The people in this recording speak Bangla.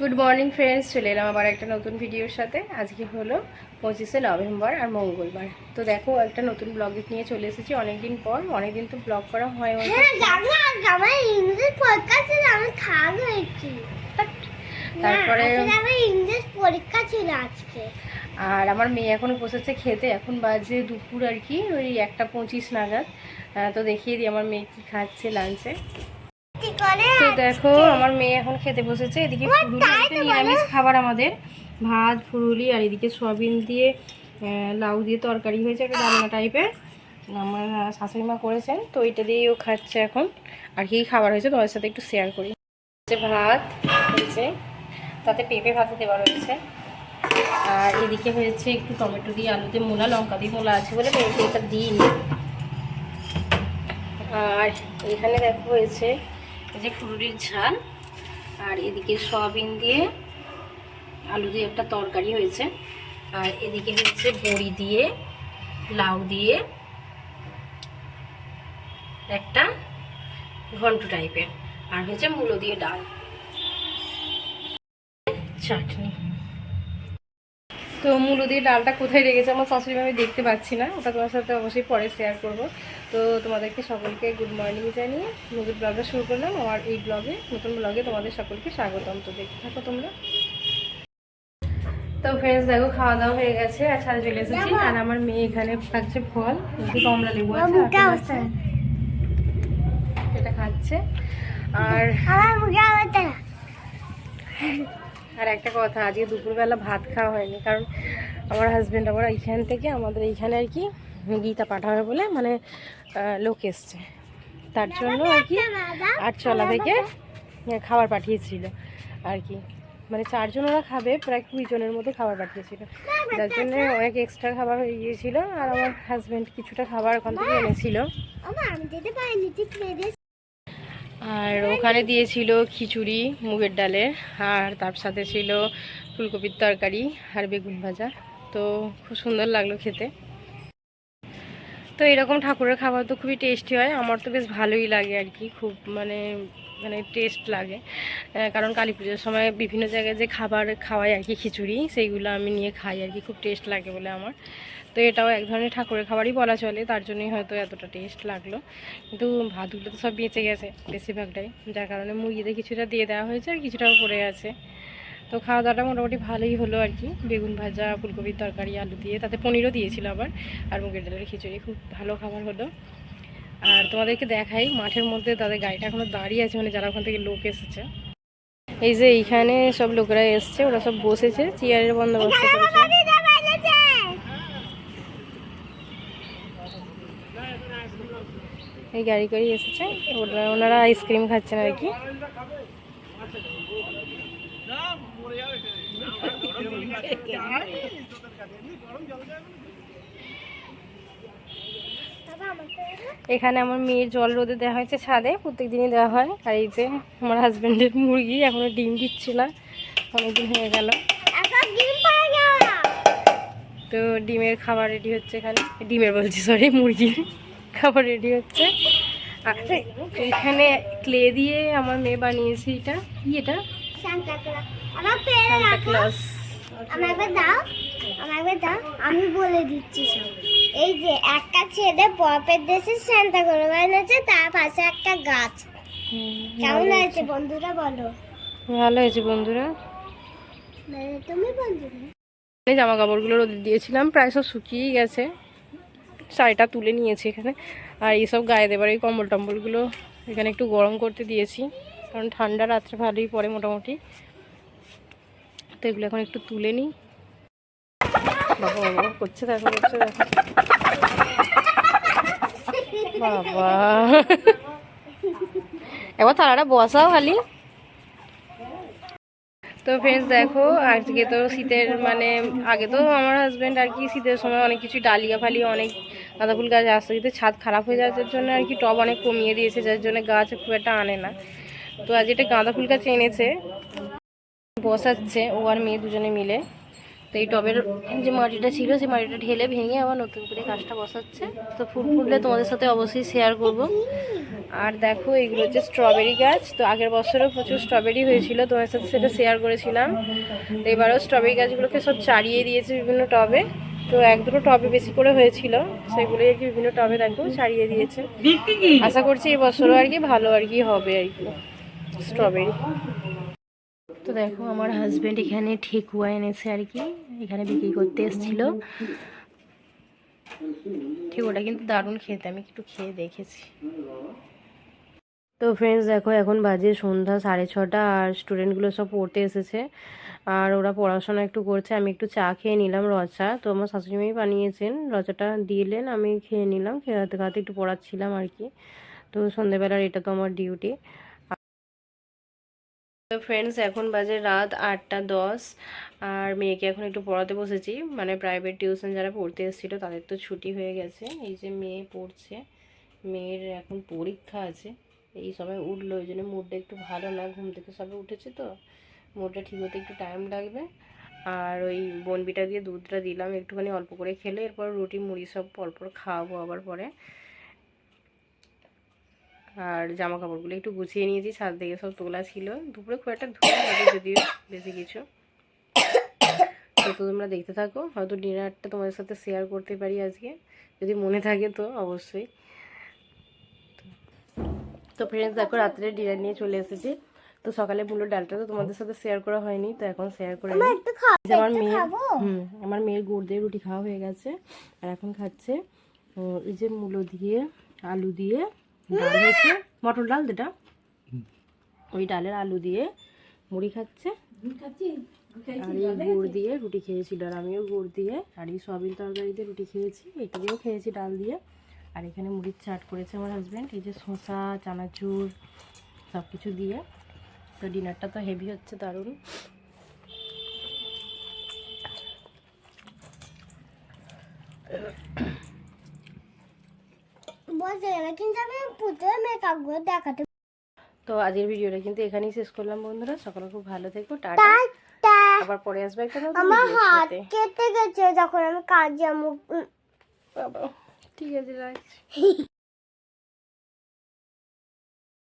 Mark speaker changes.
Speaker 1: গুড মর্নিং ফ্রেন্ডস চলে এলাম আবার একটা নতুন ভিডিওর সাথে। আজকে হলো পঁচিশে নভেম্বর আর মঙ্গলবার। তো দেখো একটা নতুন ব্লগ নিয়ে চলে এসেছি অনেকদিন পর। অনেকদিন তো ব্লগ করা হয়
Speaker 2: হ্যাঁ জানো ইংলিশ পরীক্ষা ছিল আমি খাওয়া হয়েছি।
Speaker 1: তারপরে
Speaker 2: পরীক্ষা ছিল আজকে।
Speaker 1: আর আমার মেয়ে এখন বসেছে খেতে। এখন বাজে দুপুর আর কি ওই একটা পঁচিশ নাগাদ। তো দেখিয়ে দিই আমার মেয়ে কি খাচ্ছে লাঞ্চে দেখো আমার মেয়ে এখন খেতে বসেছে। এদিকে নিরামিষ খাবার আমাদের। ভাত ফুরুলি আর এদিকে সয়াবিন দিয়ে লাউ দিয়ে তরকারি হয়েছে একটা ডালনা টাইপের আমার শাশুড়ি মা করেছেন তো এটা দিয়েই ও খাচ্ছে এখন। আর কি খাবার হয়েছে তোমাদের সাথে একটু শেয়ার করি। ভাত হয়েছে তাতে পেঁপে ভাতে দেওয়া রয়েছে। আর এদিকে হয়েছে একটু টমেটো দিয়ে আলু দিয়ে মূলা লঙ্কা দিয়ে মূলা আছে বলে পেঁপে এটা দিইনি। আর এখানে দেখো হয়েছে এই যে ফুলুরির ঝাল, আর এদিকে সয়াবিন দিয়ে আলু দিয়ে একটা তরকারি হয়েছে। আর এদিকে হচ্ছে বড়ি দিয়ে, লাউ দিয়ে একটা ঘন্ট টাইপের আর হচ্ছে মূলো দিয়ে ডাল। চাটনি। তো মূলো দিয়ে ডালটা কোথায় রেখেছে আমার শাশুড়ি আমি দেখতে পাচ্ছি না। ওটা তোমার সাথে অবশ্যই পরে শেয়ার করব। তো তোমাদেরকে সকলকে গুড মর্নিং জানিয়ে নতুন ব্লগটা শুরু করলাম। আমার এই ব্লগে নতুন ব্লগে তোমাদের সকলকে স্বাগতম। তো দেখতে থাকো তোমরা। তো ফ্রেন্ডস দেখো খাওয়া দাওয়া হয়ে গেছে আর ছাদে চলে এসেছি। আর আমার মেয়ে এখানে খাচ্ছে ফল। কমলা লেবু আছে এটা খাচ্ছে। আর আর একটা কথা আজকে দুপুরবেলা ভাত খাওয়া হয়নি কারণ আমার হাজব্যান্ড আবার এইখান থেকে আমাদের এইখানে আর কি গীতা পাঠাবে বলে মানে লোক এসছে। তার জন্য আর কি আটচলা থেকে খাবার পাঠিয়েছিল আর কি। মানে চারজন ওরা খাবে প্রায় কুড়ি জনের মতো খাবার পাঠিয়েছিল। যার জন্য অনেক এক্সট্রা খাবার হয়ে গিয়েছিল আর আমার হাজব্যান্ড কিছুটা খাবার ওখান থেকে এনেছিল
Speaker 2: আমার আমি দিতে পারিনি তুই খেয়ে দে।
Speaker 1: আর ওখানে দিয়েছিল খিচুড়ি, মুগের ডালের, আর তার সাথে ছিল ফুলকপির তরকারি আর বেগুন ভাজা। তো খুব সুন্দর লাগল খেতে। তো এরকম ঠাকুরের খাবার তো খুবই টেস্টি হয়। আমার তো বেশ ভালোই লাগে আর কি, খুব মানে মানে টেস্ট লাগে। কারণ কালী পুজোর সময় বিভিন্ন জায়গায় যে খাবার খাওয়াই আর কি, খিচুড়ি, সেইগুলো আমি নিয়ে খাই আর কি, খুব টেস্ট লাগে বলে আমার। তো এটাও এক ধরনের ঠাকুরের খাবারই বলা চলে, তার জন্যই হয়তো এতটা টেস্ট লাগল। কিন্তু ভাতগুলো তো সব বেঁচে গেছে, বেশিরভাগটাই। যার কারণে মুরগিদের কিছুটা দিয়ে দেওয়া হয়েছে আর কিছুটাও পড়ে আছে। তো খাওয়া দাওয়াটা মোটামুটি ভালোই হলো আর কি। বেগুন ভাজা ফুলকপির তরকারি আলু দিয়ে তাতে পনিরও দিয়েছিল আবার আর মুগের ডালের খিচুড়ি। খুব ভালো খাবার হলো। আর তোমাদেরকে দেখাই মাঠের মধ্যে তাদের গাড়িটা এখনও দাঁড়িয়ে আছে মানে যারা ওখান থেকে লোক এসেছে। এই যে এইখানে সব লোকেরা এসছে ওরা সব বসেছে চেয়ারের বন্দোবস্ত করেছে। এই গাড়ি করে এসেছে। ওরা ওনারা আইসক্রিম খাচ্ছেন আর কি
Speaker 2: বাবা, আমাকে দে।
Speaker 1: এখানে আমার মেয়ের জল রোদে দেওয়া হয়েছে ছাদে প্রত্যেক দিনই দেওয়া হয়। আর এই যে আমার হাজব্যান্ডের মুরগি এখনও ডিম দিচ্ছে না অনেকদিন হয়ে গেল। তো ডিমের খাবার রেডি হচ্ছে এখানে। ডিমের বলছি সরি মুরগির খাবার রেডি হচ্ছে। আর এখানে ক্লে দিয়ে আমার মেয়ে বানিয়েছে এটা। কি এটা?
Speaker 2: Santa Claus. আমাকে দাও আমাকে দাও আমি বলে দিচ্ছি সব। এই যে একটা ছেলে পপের দেশে সান্তা করে বানিয়েছে তার পাশে একটা গাছ। কেমন হয়েছে বন্ধুরা বলো।
Speaker 1: ভালো হয়েছে বন্ধুরা।
Speaker 2: মানে তুমি বন্ধুরা
Speaker 1: জামা কাপড়গুলো রোদে দিয়েছিলাম প্রায় সব শুকিয়েই গেছে। শাড়িটা তুলে নিয়েছি এখানে। আর এইসব গায়ে দেবার এই কম্বল টম্বলগুলো এখানে একটু গরম করতে দিয়েছি কারণ ঠান্ডা রাত্রে ভালোই পড়ে মোটামুটি। তো এগুলো এখন একটু তুলে নিই। বাবা বাবা করছে দেখো করছে দেখো বাবা। একবার থালাটা বসাও খালি। তো ফ্রেন্ডস দেখো আজকে তো শীতের মানে আগে তো আমার হাজব্যান্ড আর কি শীতের সময় অনেক কিছু ডালিয়া ফালিয়া অনেক গাঁদা ফুল গাছ আসতে কিন্তু ছাদ খারাপ হয়ে যাওয়ার জন্য আর কি টব অনেক কমিয়ে দিয়েছে যার জন্য গাছ খুব একটা আনে না। তো আজ এটা গাঁদা ফুল গাছ এনেছে বসাচ্ছে ও আর মেয়ে দুজনে মিলে। তো এই টবের যে মাটিটা ছিল সেই মাটিটা ঢেলে ভেঙে আবার নতুন করে গাছটা বসাচ্ছে। তো ফুল ফুটলে তোমাদের সাথে অবশ্যই শেয়ার করব। আর দেখো এগুলো হচ্ছে স্ট্রবেরি গাছ। তো আগের বছরও প্রচুর স্ট্রবেরি হয়েছিল তোমাদের সাথে সেটা শেয়ার করেছিলাম। তো এবারও স্ট্রবেরি গাছগুলোকে সব চারিয়ে দিয়েছে বিভিন্ন টবে। তো এক দুটো টবে বেশি করে হয়েছিল সেগুলোই আর কি বিভিন্ন টবে দেখো ছাড়িয়ে দিয়েছে। আশা করছি এই বছরও আর কি ভালো আর কি হবে আর কি স্ট্রবেরি তো দেখো, আমার হাজব্যান্ড এখানে ঠেকুয়া এনেছে আর কি, এখানে বিক্রি করতে এসেছিল। ঠেকুয়াটা কিন্তু দারুণ খেতে, আমি একটু খেয়ে দেখেছি। তো ফ্রেন্ডস দেখো, এখন বাজে সন্ধ্যা সাড়ে ছটা, আর স্টুডেন্টগুলো সব পড়তে এসেছে। আর ওরা পড়াশোনা একটু করছে, আমি একটু চা খেয়ে নিলাম রচা। তো আমার শাশুড়ি বানিয়েছেন, রচাটা দিলেন, আমি খেয়ে নিলাম, খেয়ে খাতে একটু পড়াচ্ছিলাম আর কি। তো সন্ধেবেলার এটা তো আমার ডিউটি তো ফ্রেন্ডস এখন বাজে রাত আটটা দশ। আর মেয়েকে এখন একটু পড়াতে বসেছি। মানে প্রাইভেট টিউশন যারা পড়তে এসেছিল, তাদের তো ছুটি হয়ে গেছে। এই যে মেয়ে পড়ছে, মেয়ের এখন পরীক্ষা আছে। এই সময় উঠল ওই জন্য মুডটা একটু ভালো না। ঘুম থেকে সবে উঠেছে তো। মুডটা ঠিক হতে একটু টাইম লাগবে। আর ওই বনবিটা দিয়ে দুধটা দিলাম। একটুখানি অল্প করে খেলে। এরপর রুটি, মুড়ি সব পরপর খাওয়াবো আবার পরে। আর জামা কাপড়গুলো একটু গুছিয়ে নিয়েছি ছাদ থেকে সব তোলা ছিল। দুপুরে খুব একটা ধুয়ে হবে যদিও বেশি কিছু। তো তোমরা দেখতে থাকো হয়তো ডিনারটা তোমাদের সাথে শেয়ার করতে পারি আজকে। যদি মনে থাকে তো অবশ্যই। তো ফ্রেন্ডস দেখো রাত্রে ডিনার নিয়ে চলে এসেছি। তো সকালে মুলো ডালটা তো তোমাদের সাথে শেয়ার করা হয়নি তো এখন শেয়ার করে আমার মেয়ের হুম আমার মেয়ের গুড় দিয়ে রুটি খাওয়া হয়ে গেছে আর এখন খাচ্ছে এই যে মূলো দিয়ে আলু দিয়ে ডাল হয়েছে। মটর ডাল যেটা ওই ডালের আলু দিয়ে মুড়ি খাচ্ছে। আর এই গুড় দিয়ে রুটি খেয়েছিল আর আমিও গুড় দিয়ে আর এই সয়াবিন তরকারি দিয়ে রুটি খেয়েছি। এটা দিয়েও খেয়েছি ডাল দিয়ে। আর এখানে মুড়ির চাট করেছে আমার হাজব্যান্ড এই যে শসা, চানাচুর সব কিছু দিয়ে। তো ডিনারটা তো হেভি হচ্ছে দারুণ।
Speaker 2: কিন্তু আমি মেকআপ দেখাতে
Speaker 1: তো আজকের ভিডিওটা কিন্তু এখানেই শেষ করলাম বন্ধুরা। সকালে খুব ভালো থেকো টাটা। আবার পরে আসবে একটা
Speaker 2: আমার হাত কেটে গেছে যখন আমি কাজ মুখ
Speaker 1: ঠিক আছে রাখছি।